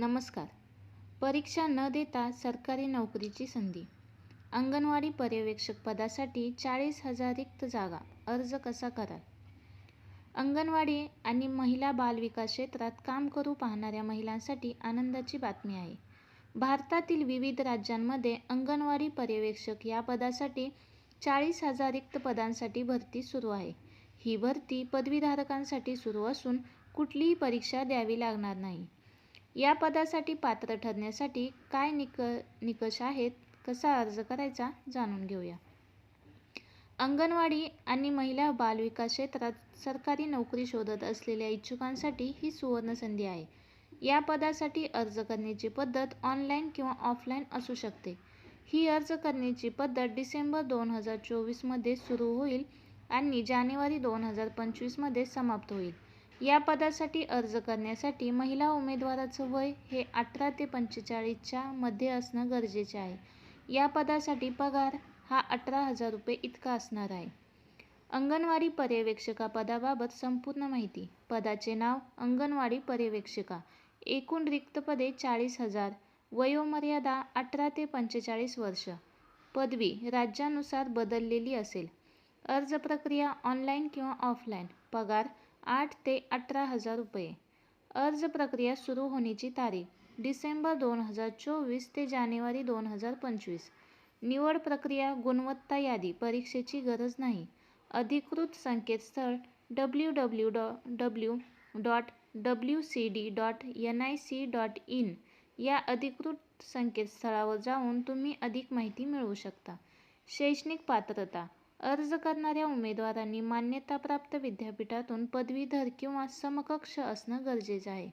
नमस्कार. परीक्षा न देता सरकारी नोकरीची संधी. अंगणवाडी पर्यवेक्षक पदासाठी चाळीस हजार रिक्त जागा अर्ज कसा कराल? अंगणवाडी आणि महिला बालविकास क्षेत्रात काम करू पाहणाऱ्या महिलांसाठी आनंदाची बातमी आहे. भारतातील विविध राज्यांमध्ये अंगणवाडी पर्यवेक्षक या पदासाठी चाळीस हजार रिक्त पदांसाठी भरती सुरू आहे. ही भरती पदवीधारकांसाठी सुरू असून कुठलीही परीक्षा द्यावी लागणार नाही. या पदासाठी पात्र ठरण्यासाठी काय निक निकष आहेत कसा अर्ज करायचा जाणून घेऊया. अंगणवाडी आणि महिला बालविकास क्षेत्रात सरकारी नोकरी शोधत असलेल्या इच्छुकांसाठी ही सुवर्ण संधी आहे. या पदासाठी अर्ज करण्याची पद्धत ऑनलाईन किंवा ऑफलाईन असू शकते. ही अर्ज करण्याची पद्धत डिसेंबर दोन हजार चोवीसमध्ये सुरू होईल आणि जानेवारी दोन हजार पंचवीसमध्ये समाप्त होईल. या पदासाठी अर्ज करण्यासाठी महिला उमेदवाराचं वय हे अठरा ते पंचेचाळीसच्या मध्ये असणं गरजेचे आहे. या पदासाठी पगार हा अठरा हजार रुपये इतका असणार आहे. अंगणवाडी पर्यवेक्षका पदाबाबत संपूर्ण माहिती. पदाचे नाव अंगणवाडी पर्यवेक्षिका. एकूण रिक्त पदे चाळीस हजार. वयोमर्यादा अठरा ते पंचेचाळीस वर्ष. पदवी राज्यानुसार बदललेली असेल. अर्ज प्रक्रिया ऑनलाईन किंवा ऑफलाईन. पगार आठ ते अठरा हजार रुपये. अर्ज प्रक्रिया सुरू होण्याची तारीख डिसेंबर दोन हजार चोवीस ते जानेवारी दोन हजार पंचवीस. निवड प्रक्रिया गुणवत्ता यादी परीक्षेची गरज नाही. अधिकृत संकेतस्थळ W W dot W dot W C D dot N I C dot in या अधिकृत संकेतस्थळावर जाऊन तुम्ही अधिक माहिती मिळवू शकता. शैक्षणिक पात्रता अर्ज करणाऱ्या उमेदवारांनी मान्यताप्राप्त विद्यापीठातून पदवीधर किंवा समकक्ष असणं गरजेचं आहे.